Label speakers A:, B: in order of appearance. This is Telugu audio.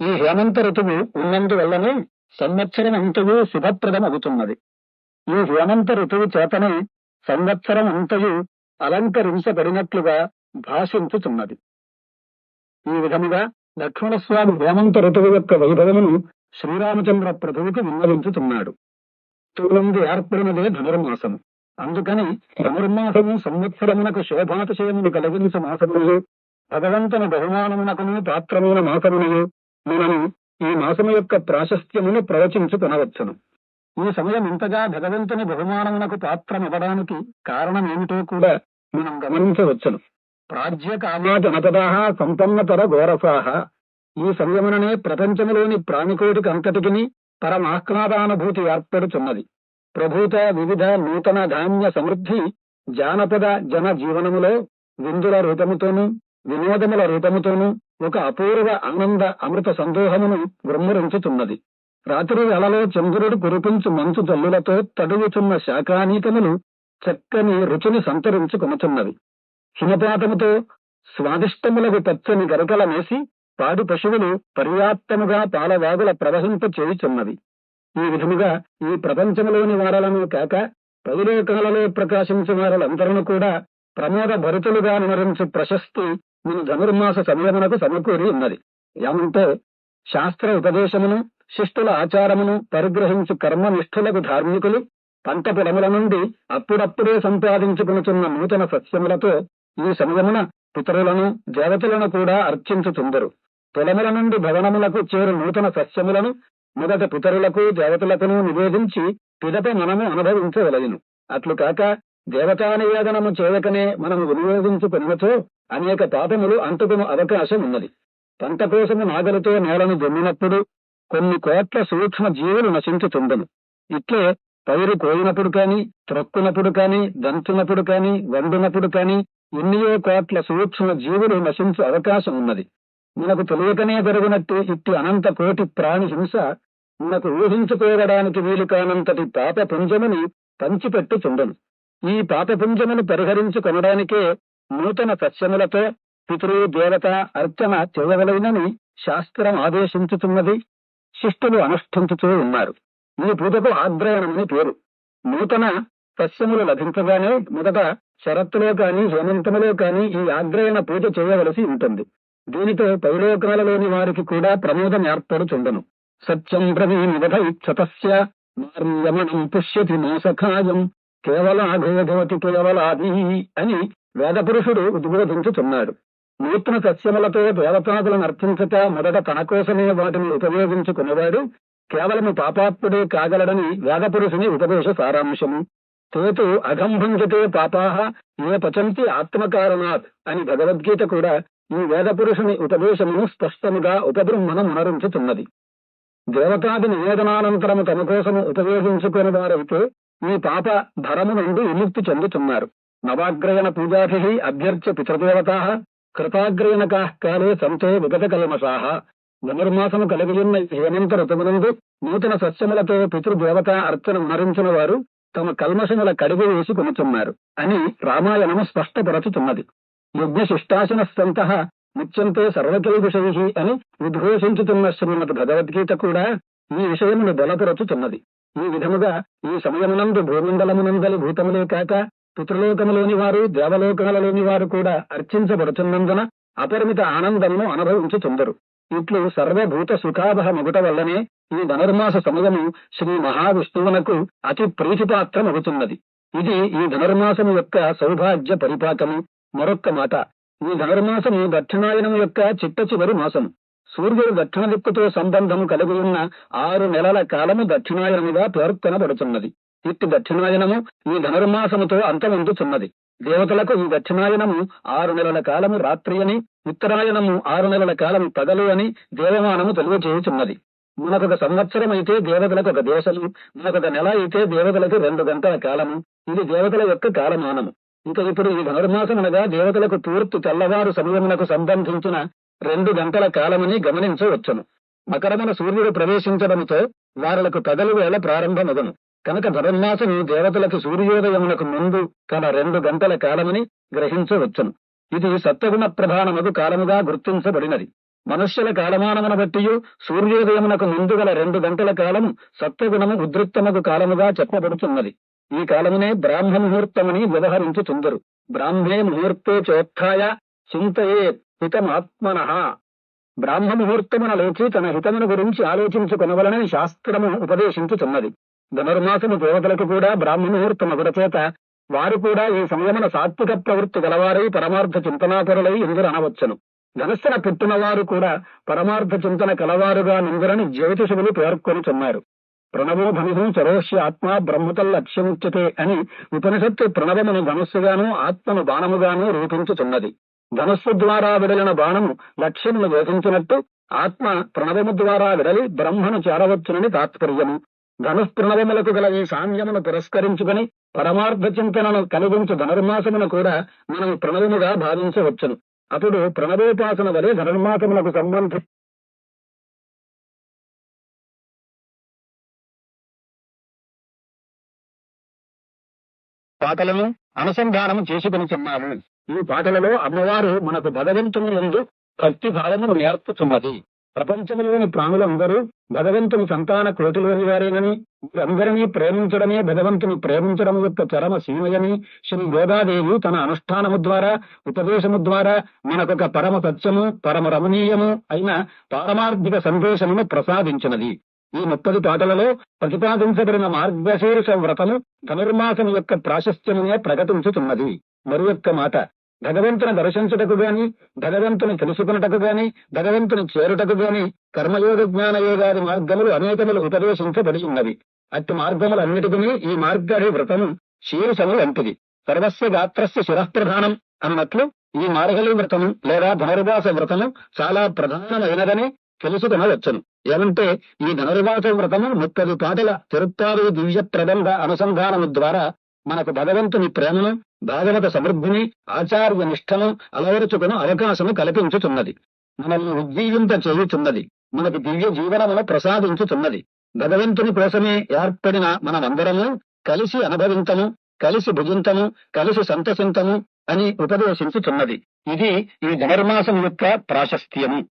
A: ఈ హేమంత ఋతువు ఉన్నందువల్లనే సంవత్సరం అంతయు శుభప్రదమవుతున్నది. ఈ హేమంత ఋతువు చేతనే సంవత్సరం అంతయు అలంకరించబడినట్లుగా భాషించుతున్నది. ఈ విధముగా లక్ష్మణస్వామి హేమంత ఋతువు యొక్క వైభవమును శ్రీరామచంద్ర ప్రభువుకు విన్నవించుతున్నాడు. తూలంది ఏర్పడినదే ధనుర్మాసము అందుకని ధనుర్మాసము సంవత్సరమునకు శోభాతిశయమును కలిగించు మాసములు భగవంతుని బహుమానమునకును పాత్రమైన మాసములు మనము ఈ మాసము యొక్క ప్రాశస్త్యమును ప్రవచించుకొనవచ్చును. ఈ సమయం ఇంతగా భగవంతుని బహుమానమునకు పాత్రమివ్వడానికి కారణమేమిటో కూడా మనం గమనించవచ్చును. ప్రాజ్య జనపదాహ సంపన్నతర గోరసాహ ఈ సమయముననే ప్రపంచములోని ప్రాణికోటికి అంతటికిని పరమాహ్లాదానుభూతి ఏర్పడుచున్నది. ప్రభూత వివిధ నూతన ధాన్య సమృద్ధి జానపద జన జీవనములో విందుల రూపముతోనూ వినోదముల రూపముతోనూ ఒక అపూర్వ ఆనంద అమృత సందోహమును బ్రహ్మరించుతున్నది. రాత్రి వేళలో చంద్రుడు కురిపించు మంచు జల్లులతో తడువుచున్న శాఖానీకములు చక్కని రుచిని సంతరించుకొనుచున్నవి. హిమపాతముతో స్వాదిష్టములకు పచ్చని గరకలమేసి పాడు పాడి పశువులు పర్యాప్తముగా పాలవాగుల ప్రవహింప చేయుచున్నవి. ఈ విధముగా ఈ ప్రపంచంలోని వారలను కాక పైలోకాలలో ప్రకాశించు వారలందరూ కూడా ప్రమోద భరితులుగా నిమరించు ప్రశస్తి మన ధనుర్మాస సమయమునకు సమకూరి ఉన్నది. ఏమంటే శాస్త్ర ఉపదేశమును శిష్టుల ఆచారమును పరిగ్రహించు కర్మనిష్ఠులకు ధార్మికులు పంట పొలముల నుండి అప్పుడప్పుడే సంపాదించుకునుచున్న నూతన సస్యములతో ఈ సమయమున పితరులను దేవతలను కూడా అర్చించుతుందరు పొలముల నుండి భవనములకు చేరు నూతన సస్యములను మొదట పితరులకు దేవతలకును నివేదించి పిదప మనము అనుభవించవలయను అట్లు కాక దేవతా నివేదనము చేయకనే మనము వినియోగించుకున్నచో అనేక పాపములు అంటుకును అవకాశం ఉన్నది. పంట కోసము నాగలతో నేలను దొమ్మినప్పుడు కొన్ని కోట్ల సూక్ష్మ జీవులు నశించుతుండను. ఇట్లే పైరు కోయినప్పుడు కాని త్రొక్కునప్పుడు కాని దంచునప్పుడు కాని వండునప్పుడు కాని ఎన్నియో కోట్ల సూక్ష్మ జీవులు నశించు అవకాశం ఉన్నది. మనకు తెలియకనే జరుగునట్టు ఇట్టి అనంత కోటి ప్రాణి హింస మనకు ఊహించుకోవడానికి వీలు కానంతటి పాప పుంజముని పంచిపెట్టుచుండను ఈ పాపపుంజమును పరిహరించుకొనడానికే నూతన సస్యములతో పితృ దేవత అర్చన చేయవలనని శాస్త్రం ఆదేశించుతున్నది. శిష్టులు అనుష్ఠించుతూ ఉన్నారు. ఈ పూజకు ఆగ్రహణమని పేరు. నూతన సస్యములు లభించగానే మొదట శరత్తులో కాని హేమంతములో కాని ఈ ఆగ్రహణ పూజ చేయవలసి ఉంటుంది. దీనితో పైలోకాలలోని వారికి కూడా ప్రమోదం ఏర్పడుచుండను. సత్యం బ్రవీమివధ ఇచ్చతస్య నార్యమణం పుష్యతి మోసఖాయం కేవలాఘోభవతి కేవలాది అని వేదపురుషుడు ఉద్బోధించుతున్నాడు నూతన సస్యములతో దేవతాదులను అర్పించట మొదట తన కోసమే వాటిని ఉపయోగించుకునేవాడు కేవలము పాపాత్ముడే కాగలడని వేదపురుషుని ఉపదేశ సారాంశము. తేతు అగంభంజతే పాపాహ ఏ పచంతి ఆత్మకారణాత్ అని భగవద్గీత కూడా ఈ వేదపురుషుని ఉపదేశమును స్పష్టముగా ఉపబ్రహ్మను మునరించుతున్నది దేవతాది నివేదనానంతరము తమ కోసము ఉపయోగించుకుని వారైతే ఈ పాప భరము నుండి విముక్తి చెందుతున్నారు. నవాగ్రయణ పూజాభి అభ్యర్చ్య పితృదేవతా కృతాగ్రయణ కాలే సంతే విగత కల్మషాహ ధనుర్మాసము కలిగియున్న హేమంత ఋతువునందు నూతన సస్యములతో పితృదేవత అర్చన మరించిన వారు తమ కల్మషముల కడుగు వేసి కొనుచున్నారు అని రామాయణము స్పష్టపరచుతున్నది. యజ్ఞశిష్టాసన సంత ముచ్యంతే సర్వకైవిషై అని ఉద్ఘోషించుతున్న శ్రీమద్ భగవద్గీత కూడా ఈ విషయమును బలపరచుతున్నది. ఈ విధముగా ఈ సమయమునందు భూమండలమునందలి భూతములే కాక పితృలోకములోని వారు దేవలోకములలోని వారు కూడా అర్చించబడుతున్నందున అపరిమిత ఆనందమును అనుభవించుచుందరు. ఇట్లు సర్వభూత సుఖాభ మొగుట వల్లనే ఈ ధనుర్మాస సమయము శ్రీ మహావిష్ణువునకు అతి ప్రీతిపాత్రమగుతున్నది ఇది ఈ ధనుర్మాసము యొక్క సౌభాగ్య పరిపాకము. మరొక్క మాట ఈ ధనుర్మాసము దక్షిణాయనం యొక్క చిట్ట చివరి మాసము. సూర్యుడు దక్షిణ దిక్కుతో సంబంధము కలిగి ఉన్న ఆరు నెలల కాలము దక్షిణాయనముగా పేర్కొనబడుతున్నది ఇట్టి దక్షిణాయనము ఈ ధనుర్మాసముతో అంతమందుతున్నది దేవతలకు ఈ దక్షిణాయనము ఆరు నెలల కాలము రాత్రి అని ఉత్తరాయనము ఆరు నెలల కాలము పగలు అని దేవమానము తెలియజేయుచున్నది మనకొక సంవత్సరం అయితే దేవతలకు ఒక దేశము మనకొక నెల అయితే దేవతలకు రెండు గంటల కాలము. ఇది దేవతల యొక్క కాలమానము. ఇక ఇప్పుడు ఈ ధనుర్మాసం అనగా దేవతలకు తూర్పు తెల్లవారు సమయమునకు సంబంధించిన రెండు గంటల కాలమని గమనించవచ్చును. మకరమున సూర్యుడు ప్రవేశించడంతో వారులకు పగలు వేళ ప్రారంభమగను. కనుక ధనుర్మాసము దేవతలకు సూర్యోదయమునకు ముందు తన రెండు గంటల కాలమని గ్రహించవచ్చును. ఇది సత్వగుణ ప్రధానమగు కాలముగా గుర్తించబడినది. మనుష్యుల కాలమానమున బట్టియు సూర్యోదయమునకు ముందు గల రెండు గంటల కాలము సత్వగుణము ఉద్రిక్తమగు కాలముగా చెప్పబడుతున్నది. ఈ కాలమునే బ్రాహ్మ ముహూర్తమని వ్యవహరించుచుందరు. బ్రాహ్మే ముహూర్తే చోత్థాయ చింతయే హితమాత్మన బ్రాహ్మ ముహూర్తమున లేచి తన హితమును గురించి ఆలోచించుకొనవలనని శాస్త్రము ఉపదేశించుచున్నది. ధనుర్మాసము దేవతలకు కూడా బ్రాహ్మ చేత వారు కూడా ఈ సమయమున సాత్విక ప్రవృత్తి గలవారై పరమార్థ చింతనాపరులై ఇందురు అనవచ్చును. ధనస్సున పుట్టిన వారు కూడా పరమార్థ చింతన కలవారుగా నిందురని జ్యోతిషులు పేర్కొనుచున్నారు ప్రణవో ధనుసు చరోష్య ఆత్మ బ్రహ్మతల్ లక్ష్యముచ్యతే అని ఉపనిషత్తు ప్రణవమును ధనుస్సుగాను ఆత్మను బాణముగాను రూపించుచున్నది. ధనుస్సు ద్వారా విడలిన బాణము లక్ష్యమును వేధించినట్టు ఆత్మ ప్రణవము ద్వారా విడలి బ్రహ్మను చేరవచ్చునని తాత్పర్యము. ధనుఃప్రణవములకు గల ఈ సామ్యమును తిరస్కరించుకుని పరమార్థ చింతనను కలిగించు ధనుర్మాసమును కూడా మనం ప్రణవముగా భావించవచ్చును. అప్పుడు ప్రణవోపాసన వలె ధనుర్మాసములకు సంబంధి పాటలను అనుసంధానము చేసుకొనిచున్నాము ఈ పాటలలో అమ్మవారు మనకు భగవంతుని ఎందు భక్తి భావమును నేర్పుతున్నది. ప్రపంచంలోని ప్రాణులందరూ భగవంతుని సంతాన కోటిలోని వారేనని వీరందరినీ ప్రేమించడమే భగవంతుని ప్రేమించడం యొక్క చరమ సీమయని శ్రీ గోదాదేవి తన అనుష్ఠానము ద్వారా ఉపదేశము ద్వారా మనకొక పరమ సత్యము పరమ రమణీయము అయిన పారమార్థిక సందేశమును ప్రసాదించినది. ఈ ముప్పది పాటలలో ప్రతిపాదించబడిన మార్గశీర్ష వ్రతము ధనుర్మాసం యొక్క ప్రాశస్త్యమునే ప్రకటించుతున్నది మరి యొక్క మాట. భగవంతుని దర్శించుటకు గాని భగవంతుని తెలుసుకున్నటకు గాని భగవంతుని చేరుటకు గాని కర్మయోగ జ్ఞాన యోగాది మార్గములు అనేకములు ఉపదేశించబడి ఉన్నవి. అట్టి మార్గములన్నిటికీ ఈ మార్గాడి వ్రతము శీర్షము వంటిది. సర్వస్వ గాత్రస్య శిరఃప్రధానం అన్నట్లు ఈ మార్గలి వ్రతము లేదా ధనుర్వాస వ్రతము చాలా ప్రధానమైనదని తెలుసుకునవచ్చును ఏమంటే ఈ ధనుర్మాస వ్రతము ముప్పది పాటల తిరుత్తాది దివ్య ప్రబంధ అనుసంధానము ద్వారా మనకు భగవంతుని ప్రేమను భాగవత సమృద్ధిని ఆచార్య నిష్టను అలవరుచుకును అవకాశము కల్పించుచున్నది. మనల్ని ఉజ్జీవింప చేయుచున్నది. మనకు దివ్య జీవనమును ప్రసాదించుచున్నది. భగవంతుని కోసమే ఏర్పడిన మనమందరము కలిసి అనుభవించము కలిసి భుజింతము కలిసి సంతసింతము అని ఉపదేశించుచున్నది. ఇది ఈ ధనుర్మాసం యొక్క ప్రాశస్త్యము.